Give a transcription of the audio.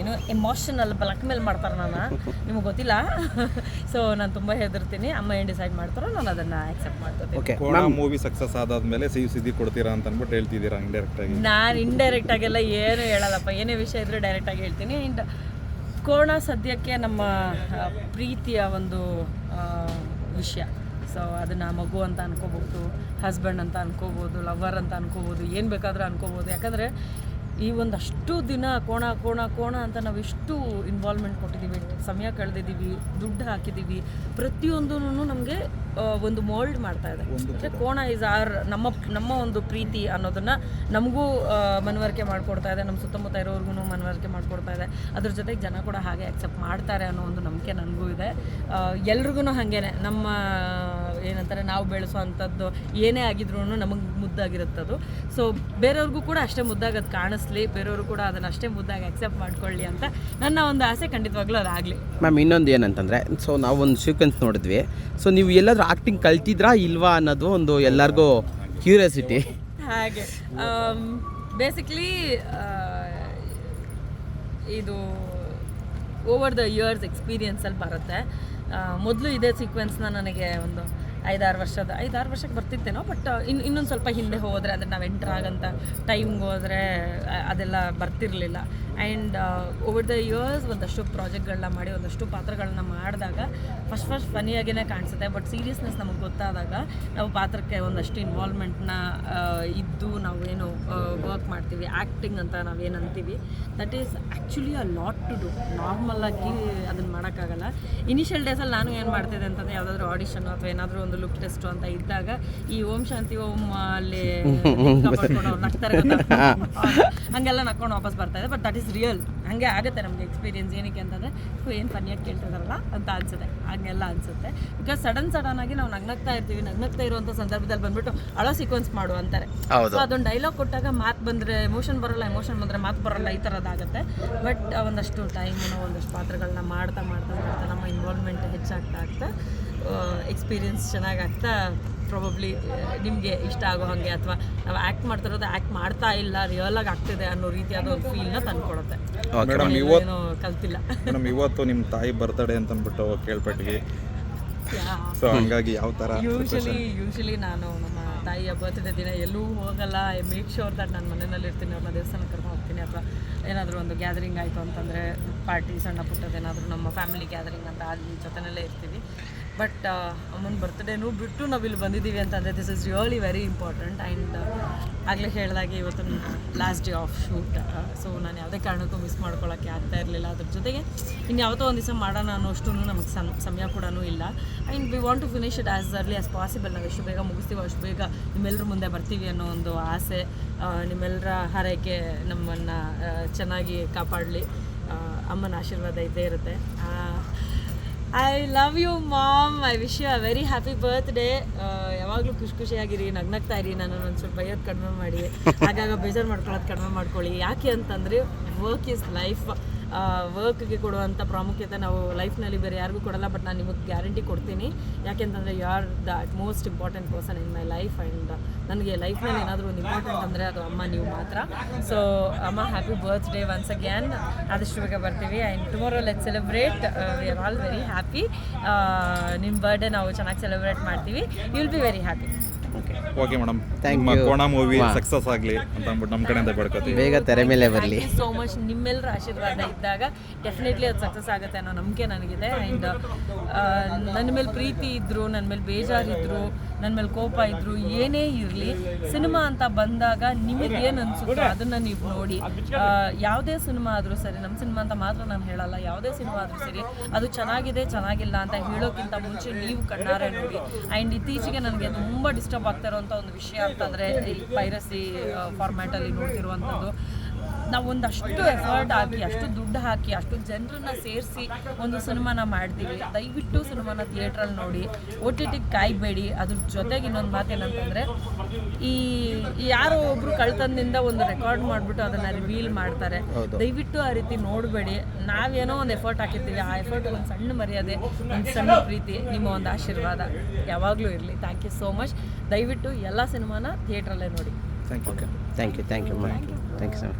ಏನು emotional black mail ಮಾಡ್ತಾರೆ ನಾನು. ನಿಮಗೆ ಗೊತ್ತಿಲ್ಲ? ಸೊ ನಾನು ತುಂಬ ಹೆದರ್ತೀನಿ. ಅಮ್ಮ ಏನು ಡಿಸೈಡ್ ಮಾಡ್ತಾರೋ ನಾನು ಅದನ್ನು ಆಕ್ಸೆಪ್ಟ್ ಮಾಡ್ತೀನಿ. ಓಕೆ ಕೋಣ ಮೂವಿ ಸಕ್ಸಸ್ ಆದಾದ್ಮೇಲೆ ಸಿ ಸುದ್ದಿ ಕೊಡ್ತೀರಾ ಅಂತ ಅಂದ್ಬಿಟ್ಟು ಹೇಳ್ತಿದ್ದೀರಾ ಇಂಡೈರೆಕ್ಟ್ ಆಗಿ? ನಾನು ಇಂಡೈರೆಕ್ಟ್ ಆಗೆಲ್ಲ ಏನು ಹೇಳಲ್ಲಪ್ಪ. ಏನೇ ವಿಷಯ ಇದ್ರೂ ಡೈರೆಕ್ಟ್ ಆಗಿ ಹೇಳ್ತೀನಿ. ಇಂಡ್ ಕೋಣ ಸದ್ಯಕ್ಕೆ ನಮ್ಮ ಪ್ರೀತಿಯ ಒಂದು ವಿಷಯ. ಸೊ ಅದನ್ನು ಮಗು ಅಂತ ಅನ್ಕೋಬೋದು ಹಸ್ಬೆಂಡ್ ಅಂತ ಅನ್ಕೋಬೋದು ಲವರ್ ಅಂತ ಅನ್ಕೋಬೋದು ಏನು ಬೇಕಾದರೂ ಅನ್ಕೋಬೋದು ಯಾಕಂದರೆ ಈ ಒಂದಷ್ಟು ದಿನ ಕೋಣ ಕೋಣ ಕೋಣ ಅಂತ ನಾವು ಎಷ್ಟು ಇನ್ವಾಲ್ವ್ಮೆಂಟ್ ಕೊಟ್ಟಿದ್ದೀವಿ. ಸಮಯ ಕಳೆದಿದ್ದೀವಿ ದುಡ್ಡು ಹಾಕಿದ್ದೀವಿ. ಪ್ರತಿಯೊಂದೂ ನಮಗೆ ಒಂದು ಮೋಲ್ಡ್ ಮಾಡ್ತಾ ಇದೆ. ಅಂದರೆ ಕೋಣ ಇಸ್ ಆರ್ ನಮ್ಮ ನಮ್ಮ ಒಂದು ಪ್ರೀತಿ ಅನ್ನೋದನ್ನು ನಮಗೂ ಮನವರಿಕೆ ಮಾಡಿಕೊಡ್ತಾ ಇದೆ. ನಮ್ಮ ಸುತ್ತಮುತ್ತ ಇರೋರ್ಗು ಮನವರಿಕೆ ಮಾಡಿಕೊಡ್ತಾ ಇದೆ. ಅದ್ರ ಜೊತೆಗೆ ಜನ ಕೂಡ ಹಾಗೆ ಅಕ್ಸೆಪ್ಟ್ ಮಾಡ್ತಾರೆ ಅನ್ನೋ ಒಂದು ನಂಬಿಕೆ ನನಗೂ ಇದೆ. ಎಲ್ರಿಗೂ ಹಾಗೇನೆ. ನಮ್ಮ ಏನಂತಾರೆ ನಾವು ಬೆಳೆಸೋ ಅಂಥದ್ದು ಏನೇ ಆಗಿದ್ರು ನಮಗೆ ಮುದ್ದಾಗಿರುತ್ತದು ಸೊ ಬೇರೆಯವ್ರಿಗೂ ಕೂಡ ಅಷ್ಟೇ ಮುದ್ದಾಗದು ಕಾಣಿಸ್ಲಿ ಬೇರೆಯವರು ಕೂಡ ಅದನ್ನು ಅಷ್ಟೇ ಮುದ್ದಾಗಿ ಅಕ್ಸೆಪ್ಟ್ ಮಾಡ್ಕೊಳ್ಳಿ ಅಂತ ನನ್ನ ಒಂದು ಆಸೆ ಖಂಡಿತವಾಗ್ಲೂ ಅದಾಗಲಿ ಮ್ಯಾಮ್ ಇನ್ನೊಂದು ಏನಂತಂದರೆ ಸೊ ನಾವು ಒಂದು ಸೀಕ್ವೆನ್ಸ್ ನೋಡಿದ್ವಿ. ಸೊ ನೀವು ಎಲ್ಲಾದರೂ ಆ್ಯಕ್ಟಿಂಗ್ ಕಲ್ತಿದ್ರಾ ಇಲ್ವಾ ಅನ್ನೋದು ಒಂದು ಎಲ್ಲರಿಗೂ ಕ್ಯೂರಿಯಾಸಿಟಿ ಹಾಗೆ. ಬೇಸಿಕ್ಲಿ ಇದು ಓವರ್ ದ ಇಯರ್ಸ್ ಎಕ್ಸ್ಪೀರಿಯನ್ಸಲ್ಲಿ ಬರುತ್ತೆ. ಮೊದಲು ಇದೇ ಸೀಕ್ವೆನ್ಸ್ನ ನನಗೆ ಒಂದು ಐದಾರು ವರ್ಷದ, ಐದಾರು ವರ್ಷಕ್ಕೆ ಬರ್ತಿತ್ತೇನೋ ಬಟ್ ಇನ್ನು ಇನ್ನೊಂದು ಸ್ವಲ್ಪ ಹಿಂದೆ ಹೋದರೆ ಅಂದರೆ ನಾವು ಎಂಟರ್ ಆಗಂತ ಟೈಮ್ಗೆ ಹೋದರೆ ಅದೆಲ್ಲ ಬರ್ತಿರಲಿಲ್ಲ. ಆ್ಯಂಡ್ ಓವರ್ ದ ಇಯರ್ಸ್ ಒಂದಷ್ಟು ಪ್ರಾಜೆಕ್ಟ್ಗಳನ್ನ ಮಾಡಿ, ಒಂದಷ್ಟು ಪಾತ್ರಗಳನ್ನ ಮಾಡಿದಾಗ ಫಸ್ಟ್ ಫಸ್ಟ್ ಫನಿಯಾಗೇ ಕಾಣಿಸುತ್ತೆ. ಬಟ್ ಸೀರಿಯಸ್ನೆಸ್ ನಮಗೆ ಗೊತ್ತಾದಾಗ ನಾವು ಪಾತ್ರಕ್ಕೆ ಒಂದಷ್ಟು ಇನ್ವಾಲ್ವ್ಮೆಂಟ್ನ ಇದ್ದು ನಾವೇನು ವರ್ಕ್ ಮಾಡ್ತೀವಿ. ಆ್ಯಕ್ಟಿಂಗ್ ಅಂತ ನಾವೇನು ಅಂತೀವಿ. That is actually a lot to do ನಾರ್ಮಲಾಗಿ ಅದನ್ನು ಮಾಡೋಕ್ಕಾಗಲ್ಲ. ಇನಿಷಿಯಲ್ ಡೇಸಲ್ಲಿ ನಾನು ಏನು ಮಾಡ್ತಿದ್ದೆ ಅಂತಂದರೆ, ಯಾವುದಾದ್ರೂ ಆಡಿಷನ್ ಅಥವಾ ಏನಾದರೂ ಒಂದು ಲುಕ್ ಟೆಸ್ಟ್ ಅಂತ ಇದ್ದಾಗ ಈ ಓಂ ಶಾಂತಿ ಓಂ ಅಲ್ಲಿ ನಗ್ತಾರೆ? ಹಂಗೆಲ್ಲ ನಕ್ಕೊಂಡು ವಾಪಸ್ ಬರ್ತಾ ಇದೆ. ಬಟ್ ದಟ್ ಇಸ್ ರಿಯಲ್ ಹಂಗೆ ಆಗುತ್ತೆ ನಮ್ಗೆ ಎಕ್ಸ್ಪೀರಿಯನ್ಸ್ ಏನಕ್ಕೆ ಅಂತಂದ್ರೆ ಏನು ಫನ್ಯಾಗಿ ಕೇಳ್ತಿದಾರಲ್ಲ? ಅಂತ ಅನ್ಸುತ್ತೆ. ಹಂಗೆಲ್ಲ ಅನ್ಸುತ್ತೆ. ಬಿಕಾಸ್ ಸಡನ್ ಸಡನ್ ಆಗಿ ನಾವು ನಗ್ನಗ್ತಾ ಇರ್ತೀವಿ. ನಗ್ನಗ್ತಾ ಇರುವಂಥ ಸಂದರ್ಭದಲ್ಲಿ ಬಂದ್ಬಿಟ್ಟು ಅಳ ಸೀಕ್ವೆನ್ಸ್ ಮಾಡು ಅಂತಾರೆ. ಸೊ ಅದೊಂದು ಡೈಲಾಗ್ ಕೊಟ್ಟಾಗ ಮಾತು ಬಂದ್ರೆ ಎಮೋಷನ್ ಬರಲ್ಲ ಎಮೋಷನ್ ಬಂದ್ರೆ ಮಾತು ಬರೋಲ್ಲ ಈ ಥರದ್ದಾಗುತ್ತೆ ಬಟ್ ಒಂದಷ್ಟು ಟೈಮ್ ಒಂದಷ್ಟು ಪಾತ್ರಗಳನ್ನ ಮಾಡ್ತಾ ಮಾಡ್ತಾ ಮಾಡ್ತಾ ನಮ್ಮ ಇನ್ವಾಲ್ವ್ಮೆಂಟ್ ಹೆಚ್ಚಾಗ್ತಾ ಆಗ್ತಾ ಎಕ್ಸ್ಪೀರಿಯನ್ಸ್ ಚೆನ್ನಾಗಾಗ್ತಾ ಪ್ರಾಬಬ್ಲಿ ನಿಮಗೆ ಇಷ್ಟ ಆಗೋ ಹಾಗೆ ಅಥವಾ ನಾವು ಆ್ಯಕ್ಟ್ ಮಾಡ್ತಿರೋದು ಆ್ಯಕ್ಟ್ ಮಾಡ್ತಾ ಇಲ್ಲ ರಿಯಲ್ ಆಗಿ ಆಗ್ತಿದೆ ಅನ್ನೋ ರೀತಿಯಾದ ಒಂದು ಫೀಲ್ನ ತಂದ್ಕೊಡುತ್ತೆ. ಮೇಡಮ್ ಇವತ್ತು ಕಲ್ತಿಲ್ಲ. ಮೇಡಮ್ ಇವತ್ತು ನಿಮ್ಮ ತಾಯಿ ಬರ್ತಡೆ ಅಂತ ಅಂದ್ಬಿಟ್ಟು ಕೇಳ್ಪಟ್ವಿ ಸೊ ಹಂಗಾಗಿ ಯಾವ ಥರ ಯೂಶಲಿ ಯೂಶಲಿ ನಾನು ನಮ್ಮ ತಾಯಿಯ ಬರ್ತ್ಡೇ ದಿನ ಎಲ್ಲೂ ಹೋಗಲ್ಲ. ಐ ಮೇಕ್ ಶೋರ್ ದಟ್ ನಾನು ಮನೆಯಲ್ಲಿ ಇರ್ತೀನಿ ಅವ್ರನ್ನ ದೇವಸ್ಥಾನಕ್ಕೆ ಕರ್ಕೊಂಡು ಹೋಗ್ತೀನಿ. ಅಥವಾ ಏನಾದರೂ ಒಂದು ಗ್ಯಾದರಿಂಗ್ ಆಯಿತು ಅಂತಂದರೆ ಪಾರ್ಟಿ ಸಣ್ಣ ಪುಟ್ಟದೇನಾದರೂ ನಮ್ಮ ಫ್ಯಾಮಿಲಿ ಗ್ಯಾದರಿಂಗ್ ಅಂತ ಅಲ್ಲಿ ಜೊತೆನಲ್ಲೇ ಇರ್ತೀವಿ. ಬಟ್ ಅಮ್ಮನ ಬರ್ತ್ಡೇನೂ ಬಿಟ್ಟು ನಾವು ಇಲ್ಲಿ ಬಂದಿದ್ದೀವಿ ಅಂತಂದರೆ this is really very important and ಆಗಲೇ ಹೇಳಿದಾಗೆ ಇವತ್ತು last day of shoot so ನಾನು ಯಾವುದೇ ಕಾರಣಕ್ಕೂ ಮಿಸ್ ಮಾಡ್ಕೊಳ್ಳೋಕ್ಕೆ ಆಗ್ತಾ ಇರಲಿಲ್ಲ ಅದ್ರ ಜೊತೆಗೆ ಇನ್ನು ಯಾವತ್ತೋ ಒಂದು ದಿವಸ ಮಾಡೋಣ ಅನ್ನೋಷ್ಟು ನಮಗೆ ಸಮ್, ಸಮಯ ಕೂಡ ಇಲ್ಲ. And we want to finish it as early as possible ನಾವು ಎಷ್ಟು ಬೇಗ ಮುಗಿಸ್ತೀವಿ ಅಷ್ಟು ಬೇಗ ನಿಮ್ಮೆಲ್ಲರ ಮುಂದೆ ಬರ್ತೀವಿ ಅನ್ನೋ ಒಂದು ಆಸೆ ನಿಮ್ಮೆಲ್ಲರ ಹಾರೈಕೆ ನಮ್ಮನ್ನು ಚೆನ್ನಾಗಿ ಕಾಪಾಡಲಿ. ಅಮ್ಮನ ಆಶೀರ್ವಾದ ಇದ್ದೇ ಇರುತ್ತೆ. I love you mom I wish you a very happy birthday ಯಾವಾಗಲೂ ಖುಷಿ ಖುಷಿಯಾಗಿರಿ ನಗ್ನಗ್ತಾ ಇರಿ ನಾನು ಒಂದು ಸ್ವಲ್ಪ ಬೈಯೋದು ಕಡಿಮೆ ಮಾಡಿ. ಆಗಾಗ ಬೇಜಾರು ಮಾಡ್ಕೊಳ್ಳೋದು ಕಡಿಮೆ ಮಾಡ್ಕೊಳ್ಳಿ. ಯಾಕೆ ಅಂತಂದರೆ ವರ್ಕ್ ಈಸ್ ಲೈಫ್ ವರ್ಕ್ಗೆ ಕೊಡುವಂಥ ಪ್ರಾಮುಖ್ಯತೆ ನಾವು ಲೈಫ್ನಲ್ಲಿ ಬೇರೆ ಯಾರಿಗೂ ಕೊಡಲ್ಲ ಬಟ್ ನಾನು ನಿಮಗೆ ಗ್ಯಾರಂಟಿ ಕೊಡ್ತೀನಿ. ಯಾಕೆಂತಂದರೆ you are the most important person in my life and ನನಗೆ ಲೈಫ್ನಲ್ಲಿ ಏನಾದರೂ ಒಂದು ಇಂಪಾರ್ಟೆಂಟ್ ಅಂದರೆ ಅದು ಅಮ್ಮ, ನೀವು ಮಾತ್ರ. ಸೊ ಅಮ್ಮ ಹ್ಯಾಪಿ ಬರ್ತ್ಡೇ ಒನ್ಸ್ ಅಗ್ಯಾನ್ ಆದಷ್ಟು ಬೇಗ ಬರ್ತೀವಿ. And tomorrow let celebrate we are all very happy ನಿಮ್ಮ ಬರ್ಡೇ ನಾವು ಚೆನ್ನಾಗಿ ಸೆಲೆಬ್ರೇಟ್ ಮಾಡ್ತೀವಿ. You will be very happy okay okay madam Thank ನಿಮ್ಮ you. ಕೋಣ ಮೂವಿ ಸಕ್ಸಸ್ ಆಗಲಿ ಅಂತ ಅಂದ್ಬಿಟ್ಟು ನಮ್ಮ ಕಡೆಯಿಂದ ಬೇಡ್ಕೋತೀವಿ. ಬೇಗ ತೆರೆ ಮೇಲೆ ಬರಲಿ. ಸೋ ಮಚ್ ನಿಮ್ಮೆಲ್ಲರ ಆಶೀರ್ವಾದ ಇದ್ದಾಗ ಡೆಫಿನೆಟ್ಲಿ ಅದು ಸಕ್ಸಸ್ ಆಗುತ್ತೆ ಅನ್ನೋ ನಂಬಿಕೆ ನನಗಿದೆ. ಆ್ಯಂಡ್ ನನ್ನ ಮೇಲೆ ಪ್ರೀತಿ ಇದ್ದರು ನನ್ನ ಮೇಲೆ ಬೇಜಾರಿದ್ರು ನನ್ನ ಮೇಲೆ ಕೋಪ ಇದ್ರು ಏನೇ ಇರಲಿ, ಸಿನಿಮಾ ಅಂತ ಬಂದಾಗ ನಿಮಗೆ ಏನು ಅನಿಸುತ್ತೋ ಅದನ್ನು ನೀವು ನೋಡಿ. ಯಾವುದೇ ಸಿನಿಮಾ ಆದರೂ ಸರಿ ನಮ್ಮ ಸಿನಿಮಾ ಅಂತ ಮಾತ್ರ ನಾನು ಹೇಳಲ್ಲ, ಯಾವುದೇ ಸಿನಿಮಾ ಆದರೂ ಸರಿ, ಅದು ಚೆನ್ನಾಗಿದೆ, ಚೆನ್ನಾಗಿಲ್ಲ ಅಂತ ಹೇಳೋಕ್ಕಿಂತ ಮುಂಚೆ ನೀವು ಕಣ್ಣಾರೆ ನೋಡಿ. ಆ್ಯಂಡ್ ಇತ್ತೀಚೆಗೆ ನನಗೆ ತುಂಬ ಡಿಸ್ಟರ್ಬ್ ಆಗ್ತಾ ಇರುವಂಥ ಒಂದು ವಿಷಯ ಅಂತಂದರೆ ಈ ಪೈರಸಿ ಫಾರ್ಮ್ಯಾಟಲ್ಲಿ ನೋಡ್ತಿರುವಂಥದ್ದು. ನಾವು ಅಷ್ಟು ಎಫರ್ಟ್ ಹಾಕಿ ಅಷ್ಟು ದುಡ್ಡು ಹಾಕಿ ಅಷ್ಟು ಜನರನ್ನ ಸೇರಿಸಿ ಒಂದು ಸಿನಿಮಾನ ಮಾಡ್ತೀವಿ. ದಯವಿಟ್ಟು ಸಿನಿಮಾನ ಥಿಯೇಟ್ರಲ್ಲಿ ನೋಡಿ. ಒ ಟಿ ಟಿಗೆ ಕಾಯ್ಬೇಡಿ. ಅದ್ರ ಜೊತೆಗೆ ಇನ್ನೊಂದು ಮಾತೇನಂತಂದರೆ ಈ ಯಾರೋ ಒಬ್ರು ಕಳ್ತನದಿಂದ ಒಂದು ರೆಕಾರ್ಡ್ ಮಾಡಿಬಿಟ್ಟು ಅದನ್ನು ರಿವೀಲ್ ಮಾಡ್ತಾರೆ. ದಯವಿಟ್ಟು ಆ ರೀತಿ ನೋಡಬೇಡಿ. ನಾವೇನೋ ಒಂದು ಎಫರ್ಟ್ ಹಾಕಿರ್ತೀವಿ. ಆ ಎಫರ್ಟ್ ಒಂದು ಸಣ್ಣ ಮರ್ಯಾದೆ ಒಂದು ಸಣ್ಣ ಪ್ರೀತಿ ನಿಮ್ಮ ಒಂದು ಆಶೀರ್ವಾದ ಯಾವಾಗಲೂ ಇರಲಿ. ಥ್ಯಾಂಕ್ ಯು ಸೋ ಮಚ್ ದಯವಿಟ್ಟು ಎಲ್ಲ ಸಿನಿಮಾನ ಥಿಯೇಟ್ರಲ್ಲೇ ನೋಡಿ. Thank you thank you thank you thank you sir